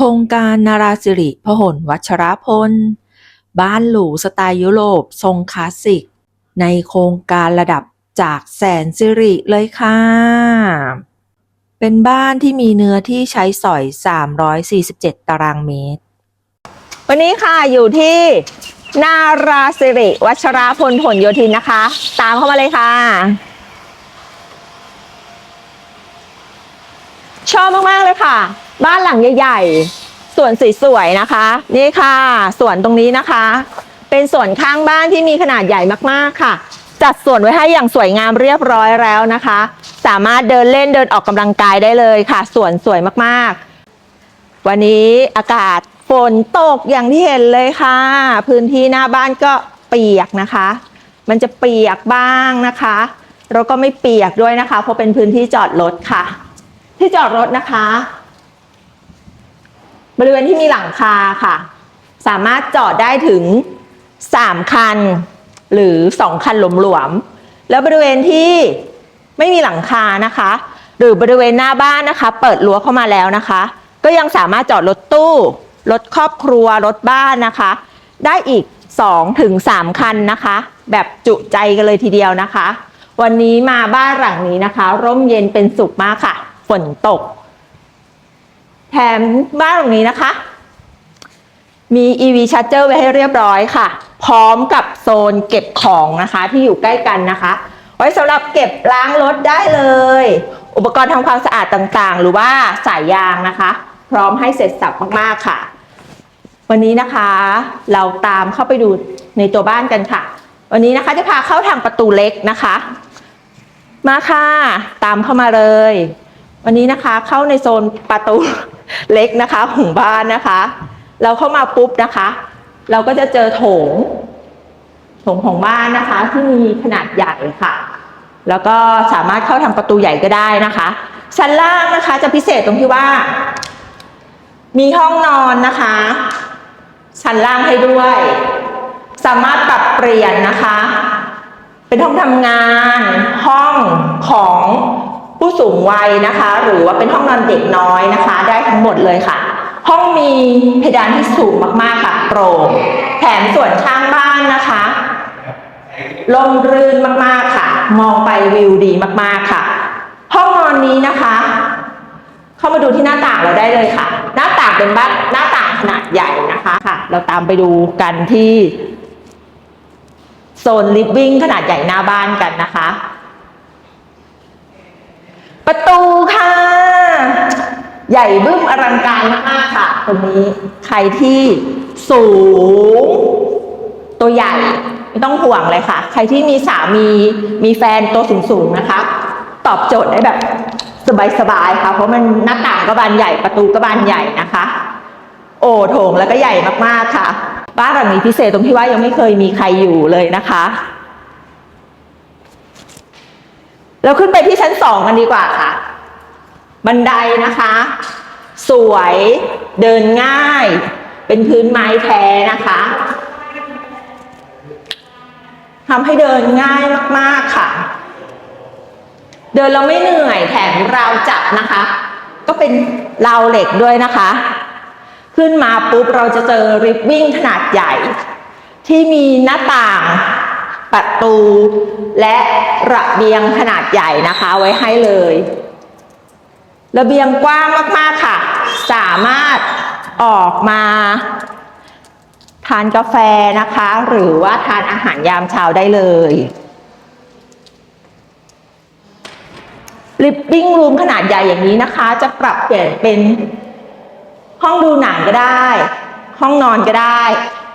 โครงการนาราสิริพหลวัชรพล บ้านหรูสไตล์ยุโรปทรงคลาสสิก ในโครงการระดับจากแสนสิริเลยค่ะ เป็นบ้านที่มีเนื้อที่ใช้สอย 347 ตารางเมตร วันนี้ค่ะอยู่ที่นาราสิริ วัชรพลผลโยธินนะคะ ตามเข้ามาเลยค่ะ ชอบมากๆเลยค่ะ บ้านหลังใหญ่ๆสวนสวยๆนะคะ นี่ค่ะสวนตรงนี้นะคะ เป็นสวนข้างบ้านที่มีขนาดใหญ่มากๆค่ะ จัดสวนไว้ให้อย่างสวยงามเรียบร้อยแล้วนะคะ สามารถเดินเล่นเดินออกกำลังกายได้เลยค่ะสวนสวยมากๆ วันนี้อากาศฝนตกอย่างที่เห็นเลยค่ะ พื้นที่หน้าบ้านก็เปียกนะคะ มันจะเปียกบ้างนะคะแล้วก็ไม่เปียกด้วยนะคะ เพราะเป็นพื้นที่จอดรถค่ะ ที่จอดรถนะคะ บริเวณที่มีหลังคาค่ะ สามารถจอดได้ถึง 3 คัน หรือ 2 คันหลวมๆแล้วบริเวณที่ไม่มีหลังคานะคะ หรือบริเวณหน้าบ้านนะคะ เปิดรั้วเข้ามาแล้วนะคะ ก็ยังสามารถจอดรถตู้รถครอบครัวรถบ้านนะคะ ได้อีก2ถึง3คันนะคะ แบบจุใจกันเลยทีเดียวนะคะ วันนี้มาบ้านหลังนี้นะคะ ร่มเย็นเป็นสุขมากค่ะ ฝนตก แถมบ้านหลังนี้นะคะ มี EV Charger ไว้ให้เรียบร้อยค่ะ พร้อมกับโซนเก็บของนะคะที่อยู่ใกล้กันนะคะ ไว้สำหรับเก็บล้างรถได้เลย อุปกรณ์ทำความสะอาดต่างๆ หรือว่าสายยางนะคะ พร้อมให้เสร็จสับมากๆค่ะ วันนี้นะคะเราตามเข้าไปดูในตัวบ้านกันค่ะ วันนี้นะคะจะพาเข้าทางประตูเล็กนะคะ มาค่ะ ตามเข้ามาเลย วันนี้นะคะเข้าในโซนประตูเล็กนะคะของบ้านนะคะ เราเข้ามาปุ๊บนะคะ เราก็จะเจอโถงโถงของบ้านนะคะ ที่มีขนาดใหญ่ค่ะ แล้วก็สามารถเข้าทางประตูใหญ่ก็ได้นะคะชั้นล่างนะคะจะพิเศษตรงที่ว่า มีห้องนอนนะคะชั้นล่างให้ด้วย สามารถปรับเปลี่ยนนะคะ เป็นห้องทำงาน ห้องของ ผู้สูงวัยนะคะ หรือว่าเป็นห้องนอนเด็กน้อยนะคะ ได้ทั้งหมดเลยค่ะ ห้องมีเพดานที่สูงมากๆค่ะโปร่งแถมส่วนข้างบ้านนะคะลมรื่นมากๆค่ะ มองไปวิวดีมากๆค่ะ ห้องนอนนี้นะคะ เข้ามาดูที่หน้าต่างเราได้เลยค่ะ หน้าต่างเป็นบ้านหน้าต่างขนาดใหญ่นะคะค่ะ เราตามไปดูกันที่โซนลิฟวิ่งขนาดใหญ่หน้าบ้านกันนะคะประตูค่ะ ใหญ่บึ้มอลังการมากๆค่ะตรงนี้ใครที่สูง ตัวใหญ่ไม่ต้องห่วงเลยค่ะ ใครที่มีสามีมีแฟนตัวสูงๆนะคะ ตอบโจทย์ได้แบบสบายๆค่ะ เพราะมันหน้าต่างก็บานใหญ่ประตูก็บานใหญ่นะคะ โอ้โถงแล้วก็ใหญ่มากๆค่ะ บ้านหลังนี้พิเศษตรงที่ว่ายังไม่เคยมีใครอยู่เลยนะคะเราขึ้นไปที่ชั้นสองกันดีกว่าค่ะ บันไดนะคะ สวยเดินง่าย เป็นพื้นไม้แท้นะคะทำให้เดินง่ายมาก ๆ ค่ะ เดินเราไม่เหนื่อยแถมราวจับนะคะ ก็เป็นราวเหล็กด้วยนะคะ ขึ้นมาปุ๊บเราจะเจอริบบิ้งขนาดใหญ่ ที่มีหน้าต่างประตู และระเบียงขนาดใหญ่นะคะไว้ให้เลย ระเบียงกว้างมากๆค่ะ สามารถออกมาทานกาแฟนะคะ หรือว่าทานอาหารยามเช้าได้เลยลิฟวิ่งรูมขนาดใหญ่อย่างนี้นะคะ จะปรับเปลี่ยนเป็นห้องดูหนังก็ได้ ห้องนอนก็ได้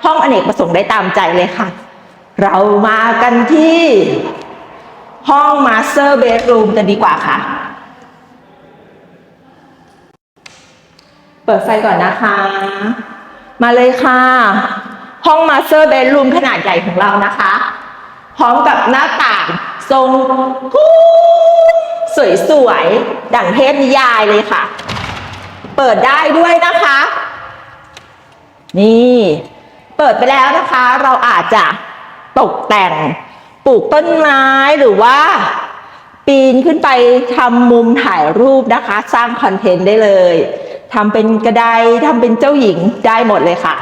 ห้องอเนกประสงค์ได้ตามใจเลยค่ะ เรามากันที่ ห้องมาสเตอร์เบดรูมกันดีกว่าค่ะ เปิดไฟก่อนนะคะ มาเลยค่ะ ห้องมาสเตอร์เบดรูมขนาดใหญ่ของเรานะคะ พร้อมกับหน้าต่างทรงกุ้งสวยๆดั่งเทพนิยายเลยค่ะ เปิดได้ด้วยนะคะ นี่ เปิดไปแล้วนะคะ เราอาจจะตกแต่งปลูกต้นไม้หรือว่า ปีนขึ้นไปทำมุมถ่ายรูปนะคะ สร้างคอนเทนต์ได้เลย ทำเป็นกระไดทำเป็นเจ้าหญิงได้หมดเลยค่ะ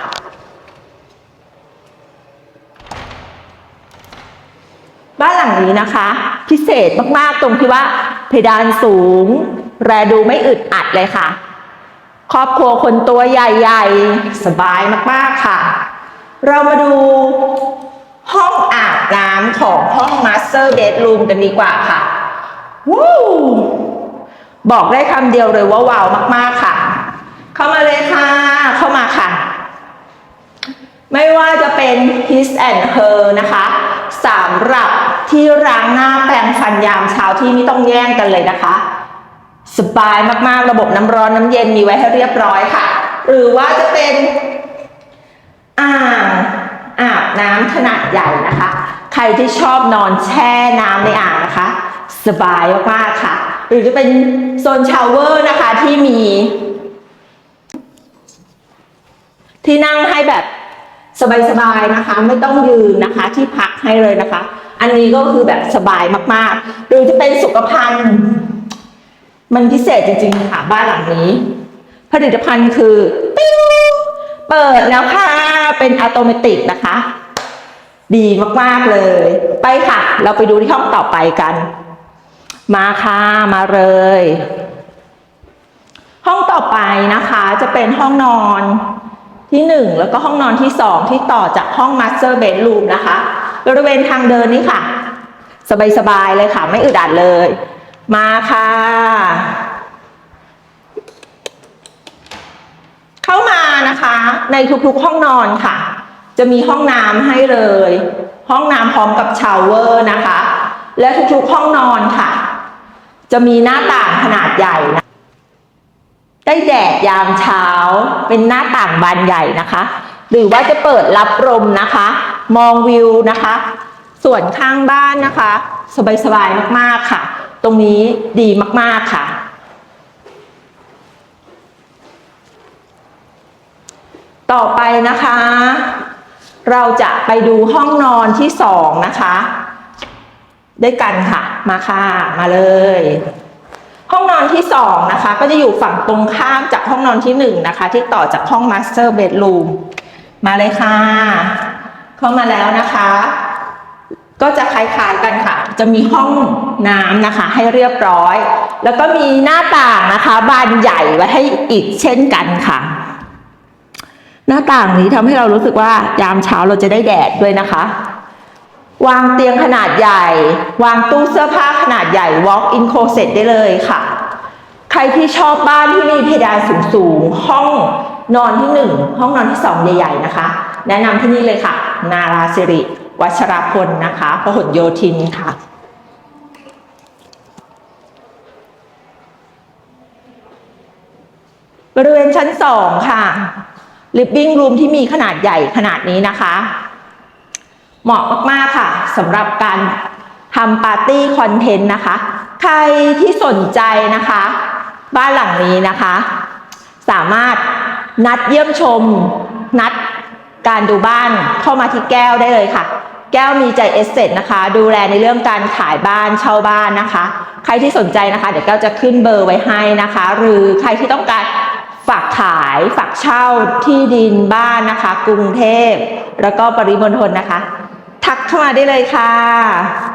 บ้านหลังนี้นะคะ พิเศษมากๆตรงที่ว่าเพดานสูง แรดูไม่อึดอัดเลยค่ะ ครอบครัวคนตัวใหญ่ๆ สบายมากๆค่ะ เรามาดูห้องอาบน้ำของห้องมาสเตอร์เบดรูมกันดีกว่าค่ะวู้บอกได้คำเดียวเลยว่าว้าวมาก ๆ ค่ะ เข้ามาเลยค่ะ เข้ามาค่ะ ไม่ว่าจะเป็น his and her นะคะสำหรับที่ล้างหน้าแปรงฟันยามเช้าที่ไม่ต้องแย่งกันเลยนะคะ สบายมากๆ ระบบน้ำร้อนน้ำเย็นมีไว้ให้เรียบร้อยค่ะ หรือว่าจะเป็นอ่างอาบน้ำขนาดใหญ่นะคะ ใครที่ชอบนอนแช่น้ำในอ่างนะคะ สบายมากๆค่ะ หรือจะเป็นโซนชาวเวอร์นะคะที่มี ที่นั่งให้แบบสบายๆนะคะ ไม่ต้องยืนนะคะ ที่พักให้เลยนะคะ อันนี้ก็คือแบบสบายมากๆ หรือจะเป็นสุขภัณฑ์ มันพิเศษจริงๆค่ะบ้านหลังนี้ ผลิตภัณฑ์คือปิ้งเปิดแล้วค่ะเป็นอัตโนมัตินะคะ ดีมากๆเลย ไปค่ะ เราไปดูที่ห้องต่อไปกัน มาค่ะมาเลย ห้องต่อไปนะคะ จะเป็นห้องนอน ที่หนึ่งแล้วก็ห้องนอนที่สองที่ต่อจากห้องมาสเตอร์เบดรูมนะคะ บริเวณทางเดินนี้ค่ะ สบายๆเลยค่ะ ไม่อึดอัดเลย มาค่ะ เข้ามานะคะ ในทุกๆห้องนอนค่ะ จะมีห้องน้ำให้เลย ห้องน้ำพร้อมกับชาวเวอร์นะคะ และทุกๆห้องนอนค่ะ จะมีหน้าต่างขนาดใหญ่นะ ได้แดดยามเช้า เป็นหน้าต่างบานใหญ่นะคะ หรือว่าจะเปิดรับลมนะคะ มองวิวนะคะ ส่วนข้างบ้านนะคะ สบายๆมากๆค่ะ ตรงนี้ดีมากๆค่ะ ต่อไปนะคะ เราจะไปดูห้องนอนที่สองนะคะ ด้วยกันค่ะ มาค่ะ มาเลย ห้องนอนที่สองนะคะก็จะอยู่ฝั่งตรงข้ามจากห้องนอนที่หนึ่งนะคะที่ต่อจากห้องมาสเตอร์เบดรูมมาเลยค่ะ เข้ามาแล้วนะคะ ก็จะคล้ายๆกันค่ะ จะมีห้องน้ำนะคะให้เรียบร้อย แล้วก็มีหน้าต่างนะคะบานใหญ่ไว้ให้อีกเช่นกันค่ะ หน้าต่างนี้ทำให้เรารู้สึกว่ายามเช้าเราจะได้แดดด้วยนะคะ วางเตียงขนาดใหญ่ วางตู้เสื้อผ้าขนาดใหญ่ walk in closet ได้เลยค่ะ ใครที่ชอบบ้านที่มีเพดานสูงๆ ห้องนอนที่หนึ่งห้องนอนที่สองใหญ่ ๆ นะคะ แนะนำที่นี่เลยค่ะ นาราสิริ วัชรพลนะคะพหลโยธินค่ะบริเวณชั้นสองค่ะ living room ที่มีขนาดใหญ่ขนาดนี้นะคะ เหมาะมากๆค่ะสำหรับการทำปาร์ตี้คอนเทนต์นะคะ ใครที่สนใจนะคะ บ้านหลังนี้นะคะ สามารถนัดเยี่ยมชม นัดการดูบ้านเข้ามาที่แก้วได้เลยค่ะ แก้วมีใจเอสเซทนะคะ ดูแลในเรื่องการขายบ้านเช่าบ้านนะคะ ใครที่สนใจนะคะ เดี๋ยวแก้วจะขึ้นเบอร์ไว้ให้นะคะ หรือใครที่ต้องการฝากขายฝากเช่าที่ดินบ้านนะคะ กรุงเทพแล้วก็ปริมณฑลนะคะ ทักเข้ามาได้เลยค่ะ